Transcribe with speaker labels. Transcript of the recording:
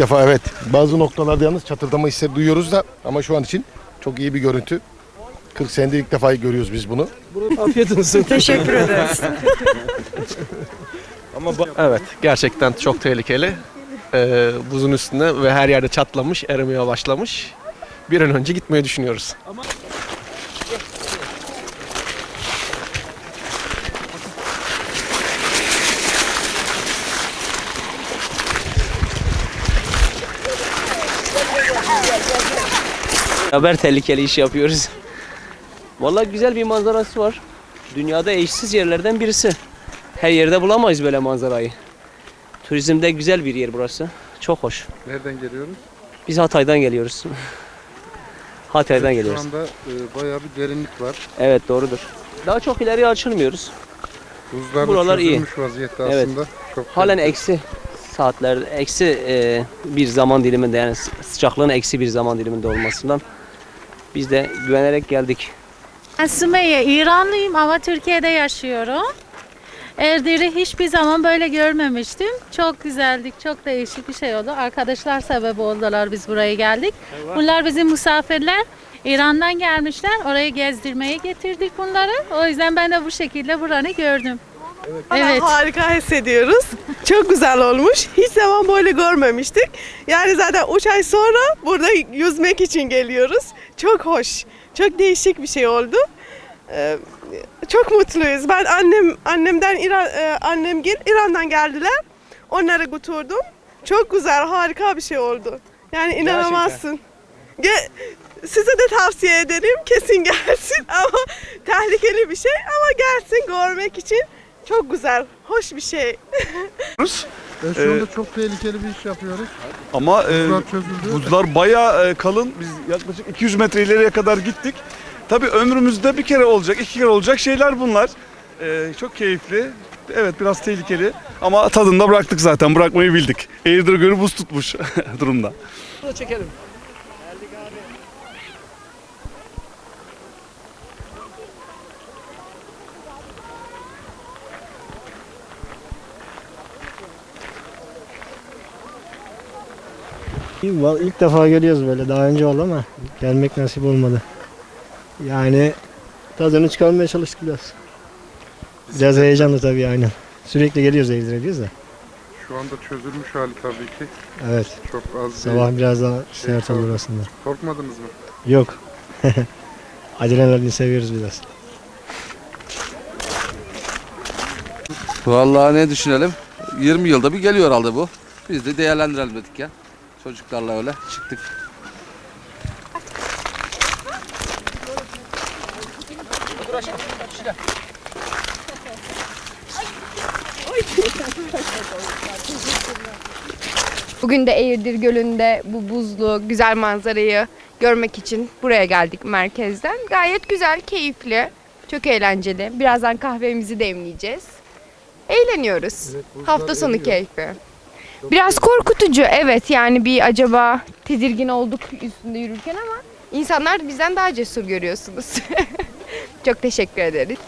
Speaker 1: defa evet. Bazı noktalarda yalnız çatırdama hisleri duyuyoruz da ama şu an için çok iyi bir görüntü. 40 senedir ilk defa görüyoruz biz bunu.
Speaker 2: Afiyet olsun.
Speaker 3: Teşekkür ederiz.
Speaker 2: Ama evet gerçekten çok tehlikeli. Ee, buzun üstünde ve her yerde çatlamış, erimeye başlamış. Bir an önce gitmeyi düşünüyoruz.
Speaker 4: Haber tehlikeli iş yapıyoruz. Vallahi güzel bir manzarası var. Dünyada eşsiz yerlerden birisi. Her yerde bulamayız böyle manzarayı. Turizmde güzel bir yer burası. Çok hoş.
Speaker 5: Nereden geliyoruz?
Speaker 4: Biz Hatay'dan geliyoruz. Hatay'dan
Speaker 5: Şu
Speaker 4: geliyoruz.
Speaker 5: anda e, bayağı bir derinlik var.
Speaker 4: Evet doğrudur. Daha çok ileriye açılmıyoruz.
Speaker 5: Buzlar
Speaker 4: Buralar iyi.
Speaker 5: vaziyette
Speaker 4: Evet.
Speaker 5: aslında. Çok
Speaker 4: Halen
Speaker 5: tehlikeli.
Speaker 4: eksi saatler, eksi e, bir zaman diliminde yani sı- sıcaklığın eksi bir zaman diliminde olmasından biz de güvenerek geldik.
Speaker 6: Ben Sümeyye, İranlıyım ama Türkiye'de yaşıyorum. Erdir'i hiçbir zaman böyle görmemiştim. Çok güzeldik, çok değişik bir şey oldu. Arkadaşlar sebep oldular biz buraya geldik. Bunlar bizim misafirler. İran'dan gelmişler. Oraya gezdirmeye getirdik bunları. O yüzden ben de bu şekilde buranı gördüm. Evet.
Speaker 3: Harika hissediyoruz. Çok güzel olmuş. Hiç zaman böyle görmemiştik. Yani zaten 3 ay sonra burada yüzmek için geliyoruz. Çok hoş. Çok değişik bir şey oldu. Ee, çok mutluyuz. Ben annem annemden İran e, annem gel İran'dan geldiler. Onları götürdüm. Çok güzel, harika bir şey oldu. Yani inanamazsın. Ge- size de tavsiye ederim. Kesin gelsin ama tehlikeli bir şey ama gelsin görmek için çok güzel, hoş bir şey.
Speaker 5: E, şu anda çok tehlikeli bir iş yapıyoruz.
Speaker 7: Ama e,
Speaker 5: Buzlar çözüldü.
Speaker 7: buzlar bayağı e, kalın. Biz yaklaşık 200 metre ileriye kadar gittik. Tabii ömrümüzde bir kere olacak, iki kere olacak şeyler bunlar. E, çok keyifli. Evet biraz tehlikeli ama tadında bıraktık zaten. Bırakmayı bildik. Eğirdir görü buz tutmuş durumda.
Speaker 2: Bunu çekelim.
Speaker 8: İlk defa geliyoruz böyle. Daha önce oldu ama gelmek nasip olmadı. Yani tadını çıkarmaya çalıştık biraz. Biraz heyecanlı tabii aynen. Sürekli geliyoruz Eğirdir'e ediyoruz da.
Speaker 5: Şu anda çözülmüş hali tabii ki.
Speaker 8: Evet.
Speaker 5: Çok az
Speaker 8: Sabah
Speaker 5: değil.
Speaker 8: biraz daha sert olur aslında.
Speaker 5: Korkmadınız mı?
Speaker 8: Yok. Adrenalini seviyoruz biraz.
Speaker 9: Vallahi ne düşünelim? 20 yılda bir geliyor herhalde bu. Biz de değerlendirelim dedik ya. Çocuklarla öyle çıktık.
Speaker 10: Bugün de Eğirdir Gölü'nde bu buzlu güzel manzarayı görmek için buraya geldik merkezden. Gayet güzel, keyifli, çok eğlenceli. Birazdan kahvemizi demleyeceğiz. Eğleniyoruz. Hafta sonu keyfi. Biraz korkutucu evet yani bir acaba tedirgin olduk üstünde yürürken ama insanlar bizden daha cesur görüyorsunuz. Çok teşekkür ederiz.